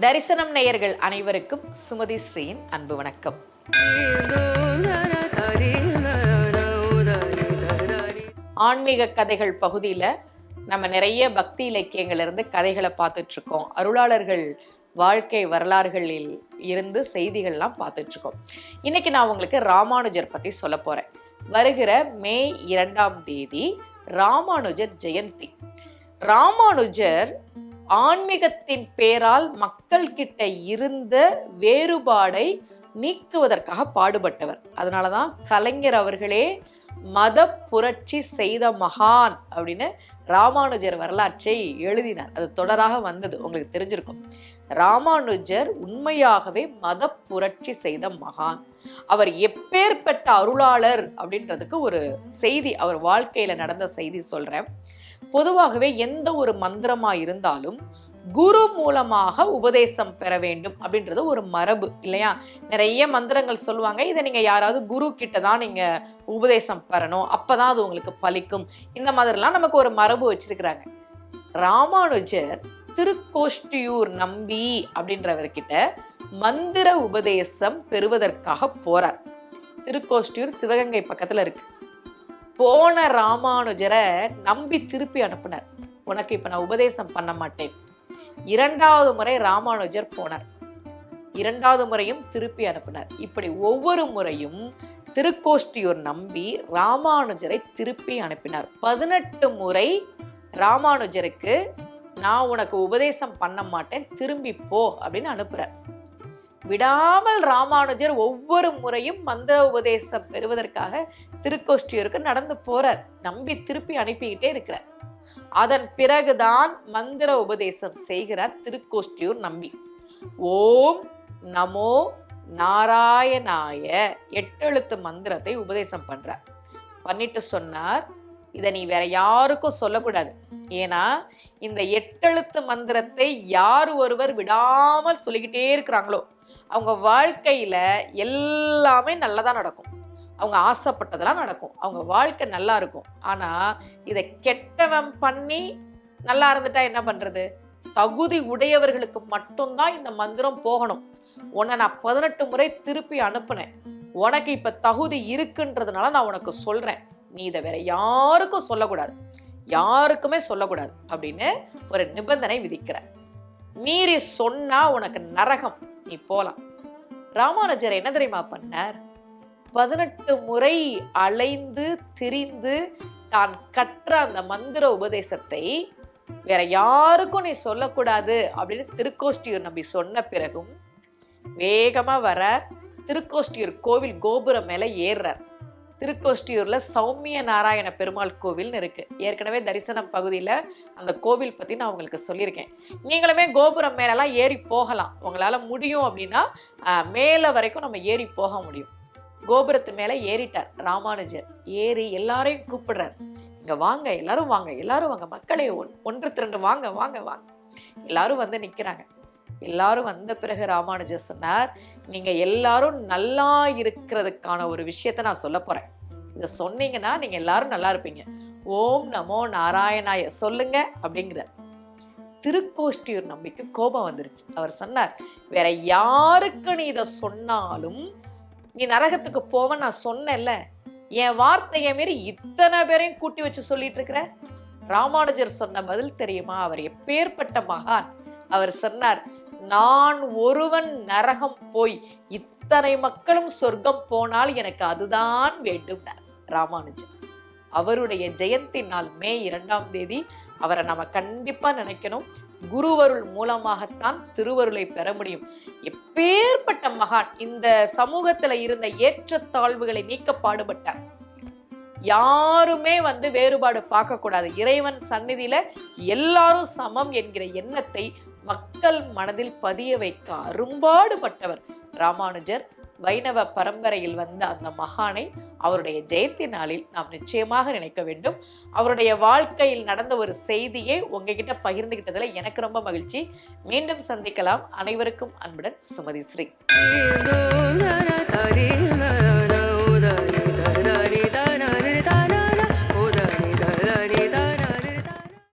தரிசனம் நேயர்கள் அனைவருக்கும் சுமதி ஸ்ரீயின் அன்பு வணக்கம். ஆன்மீக கதைகள் பகுதியில் நம்ம நிறைய பக்தி இலக்கியங்கள் இருந்து கதைகளை பார்த்துட்டு இருக்கோம் அருளாளர்கள் வாழ்க்கை வரலாறுகளில் இருந்து செய்திகள்லாம் பார்த்துட்டு இருக்கோம் இன்னைக்கு நான் உங்களுக்கு ராமானுஜர் பற்றி சொல்ல போகிறேன் வருகிற மே இரண்டாம் தேதி ராமானுஜர் ஜெயந்தி. ராமானுஜர் ஆன்மீகத்தின் பேரால் மக்கள் கிட்ட இருந்த வேறுபாடை நீக்குவதற்காக பாடுபட்டவர். அதனால தான் கலைஞர் அவர்களே மத புரட்சி செய்த மகான் அப்படின்னு ராமானுஜர் வரலாற்றை எழுதினார். அது தொடராக வந்தது. உங்களுக்கு தெரிஞ்சிருக்கும். ராமானுஜர் உண்மையாகவே மத புரட்சி செய்த மகான். அவர் எப்பேற்பட்ட அருளாளர் அப்படின்றதுக்கு ஒரு செய்தி அவர் வாழ்க்கையில நடந்த செய்தி சொல்றேன். பொதுவாகவே எந்த ஒரு மந்திரமா இருந்தாலும் குரு மூலமாக உபதேசம் பெற வேண்டும் அப்படின்றது ஒரு மரபு இல்லையா? நிறைய மந்திரங்கள் சொல்லுவாங்க இதை நீங்கள் யாராவது குரு கிட்ட தான் நீங்கள் உபதேசம் பெறணும் அப்போ தான் அது உங்களுக்கு பலிக்கும். இந்த மாதிரிலாம் நமக்கு ஒரு மரபு வச்சிருக்கிறாங்க. ராமானுஜர் திருக்கோஷ்டியூர் நம்பி அப்படின்றவர்கிட்ட மந்திர உபதேசம் பெறுவதற்காக போறார். திருக்கோஷ்டியூர் சிவகங்கை பக்கத்தில் இருக்கு. போன ராமானுஜரை நம்பி திருப்பி அனுப்புனார். உனக்கு இப்போ நான் உபதேசம் பண்ண மாட்டேன். இரண்டாவது முறை ராமானுஜர் போனார். இரண்டாவது முறையும் திருப்பி அனுப்பினார். இப்படி ஒவ்வொரு முறையும் திருக்கோஷ்டியூர் நம்பி ராமானுஜரை திருப்பி அனுப்பினார். பதினெட்டு முறை ராமானுஜருக்கு நான் உனக்கு உபதேசம் பண்ண மாட்டேன் திரும்பி போ அப்படின்னு அனுப்புறார். விடாமல் ராமானுஜர் ஒவ்வொரு முறையும் மந்திர உபதேசம் பெறுவதற்காக திருக்கோஷ்டியூருக்கு நடந்து போறார். நம்பி திருப்பி அனுப்பிக்கிட்டே இருக்கிறார். அதன் பிறகுதான் மந்திர உபதேசம் செய்கிறார் திருக்கோஷ்டியூர் நம்பி. ஓம் நமோ நாராயணாய எட்டெழுத்து மந்திரத்தை உபதேசம் பண்றார். பண்ணிட்டு சொன்னார் இதை நீ வேற யாருக்கும் சொல்லக்கூடாது. ஏன்னா இந்த எட்டெழுத்து மந்திரத்தை யார் ஒருவர் விடாமல் சொல்லிக்கிட்டே இருக்கிறாங்களோ அவங்க வாழ்க்கையில எல்லாமே நல்லதா நடக்கும். அவங்க ஆசைப்பட்டதெல்லாம் நடக்கும். அவங்க வாழ்க்கை நல்லா இருக்கும். ஆனால் இதை கெட்டவன் பண்ணி நல்லா இருந்துட்டா என்ன பண்ணுறது தகுதி உடையவர்களுக்கு மட்டும்தான் இந்த மந்திரம் போகணும். உன்னை நான் பதினெட்டு முறை திருப்பி அனுப்புனேன். உனக்கு இப்போ தகுதி இருக்குன்றதுனால நான் உனக்கு சொல்கிறேன் நீ இதை வேற யாருக்கும் சொல்லக்கூடாது. யாருக்குமே சொல்லக்கூடாது அப்படின்னு ஒரு நிபந்தனை விதிக்கிற மீறி சொன்னா உனக்கு நரகம். நீ போலாம். ராமானுஜர் என்ன தெரியுமா பண்ணார்? பதினெட்டு முறை அலைந்து திரிந்து தான் கற்ற அந்த மந்திர உபதேசத்தை வேற யாருக்கும் நீ சொல்லக்கூடாது அப்படின்னு திருக்கோஷ்டியூர் நம்பி சொன்ன பிறகும் வேகமாக வர திருக்கோஷ்டியூர் கோவில் கோபுரம் மேலே ஏறுறார். திருக்கோஷ்டியூரில் சௌமிய நாராயண பெருமாள் கோவில்னு இருக்குது ஏற்கனவே தரிசனம் பகுதியில் அந்த கோவில் பற்றி நான் உங்களுக்கு சொல்லியிருக்கேன். நீங்களுமே கோபுரம் மேலெல்லாம் ஏறி போகலாம். உங்களால் முடியும் அப்படின்னா மேலே வரைக்கும் நம்ம ஏறி போக முடியும். கோபுரத்து மேலே ஏறிட்டார். ராமானுஜர் ஏறி எல்லாரையும் கூப்பிடுறார். இங்கே வாங்க எல்லாரும் வாங்க எல்லாரும் வாங்க. மக்களே ஒன்- ஒன்று திரண்டு வாங்க வாங்க வாங்க. எல்லாரும் வந்து நிற்கிறாங்க எல்லாரும் வந்த பிறகு ராமானுஜர் சொன்னார் நீங்கள் எல்லாரும் நல்லா இருக்கிறதுக்கான ஒரு விஷயத்த நான் சொல்ல போகிறேன் இதை சொன்னீங்கன்னா நீங்கள் எல்லாரும் நல்லா இருப்பீங்க. ஓம் நமோ நாராயணாய சொல்லுங்க அப்படிங்கிறார். திருக்கோஷ்டியூர் நம்பிக்கை கோபம் வந்துருச்சு. அவர் சொன்னார் வேற யாருக்கு நீ இதை சொன்னாலும் நீ நரகத்துக்கு போவ நான் சொன்னேன்ல என் வார்த்தையை மீறி இத்தனை பேரையும் கூட்டி வச்சு சொல்லிட்டு இருக்கிற? ராமானுஜர் சொன்ன பதில் தெரியுமா? அவர் எப்பேற்பட்ட மகான். அவர் சொன்னார் நான் ஒருவன் நரகம் போய் இத்தனை மக்களும் சொர்க்கம் போனால் எனக்கு அதுதான் வேண்டும் ராமானுஜர். அவருடைய ஜெயந்தி நாள் மே இரண்டாம் தேதி. அவரை நம்ம கண்டிப்பா நினைக்கணும். குருவருள் மூலமாகத்தான் திருவருளை பெற முடியும். எப்பேற்பட்ட மகான் இந்த சமூகத்துல இருந்த ஏற்றத்தாழ்வுகளை நீக்க பாடுபட்டார். யாருமே வந்து வேறுபாடு பார்க்க கூடாது இறைவன் சந்நிதியில எல்லாரும் சமம் என்கிற எண்ணத்தை மக்கள் மனதில் பதிய வைக்க அரும்பாடுபட்டவர். ராமானுஜர் வைணவ பரம்பரையில் வந்த அந்த மகானை அவருடைய ஜெயந்தி நாளில் நாம் நிச்சயமாக நினைக்க வேண்டும். அவருடைய வாழ்க்கையில் நடந்த ஒரு செய்தியை உங்ககிட்ட பகிர்ந்துகிட்டதில் எனக்கு ரொம்ப மகிழ்ச்சி. மீண்டும் சந்திக்கலாம். அனைவருக்கும் அன்புடன் சுமதி ஸ்ரீ.